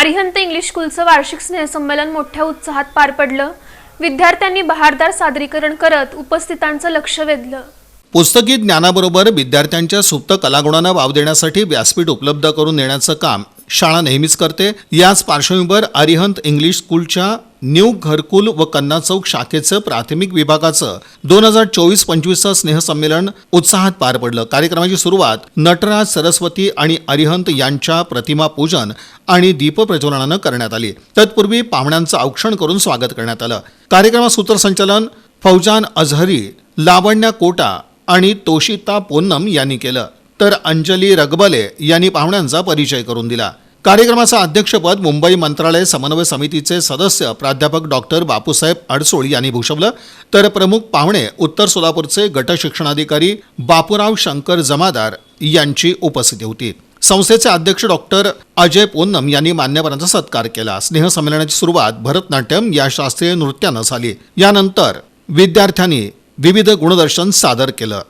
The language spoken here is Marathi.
अरिहंत इंग्लिश स्कूलचं वार्षिक स्नेहसंमेलन मोठ्या उत्साहात पार पडलं. विद्यार्थ्यांनी बहारदार सादरीकरण करत उपस्थितांचं लक्ष वेधलं. पुस्तकी ज्ञानाबरोबर विद्यार्थ्यांच्या सुप्त कलागुणांना वाव देण्यासाठी व्यासपीठ उपलब्ध करून देण्याचं काम शाळा नेहमीच करते. याच पार्श्वभूमीवर अरिहंत इंग्लिश स्कूलच्या न्यू घरकुल व कन्ना चौक शाखेचं प्राथमिक विभागाचं दोन हजार चोवीस पंचवीसचं स्नेहसंमेलन उत्साहात पार पडलं. कार्यक्रमाची सुरुवात नटराज सरस्वती आणि अरिहंत यांच्या प्रतिमा पूजन आणि दीपप्रज्वलनानं करण्यात आली. तत्पूर्वी पाहुण्यांचं औक्षण करून स्वागत करण्यात आलं. कार्यक्रमात सूत्रसंचालन फौजान अझहरी लावण्या कोटा आणि तोशिता पोन्नम यांनी केलं. तर अंजली रगबले यांनी पाहुण्यांचा परिचय करून दिला. कार्यक्रमाचं अध्यक्षपद मुंबई मंत्रालय समन्वय समितीचे सदस्य प्राध्यापक डॉक्टर बापूसाहेब अडसोळ यांनी भूषवलं. तर प्रमुख पाहुणे उत्तर सोलापूरचे गट शिक्षणाधिकारी बापूराव शंकर जमादार यांची उपस्थिती होती. संस्थेचे अध्यक्ष डॉक्टर अजय पोन्नम यांनी मान्यवरांचा सत्कार केला. स्नेहसंमेलनाची सुरुवात भरतनाट्यम या शास्त्रीय नृत्यानं झाली. यानंतर विद्यार्थ्यांनी विविध गुणदर्शन सादर केलं.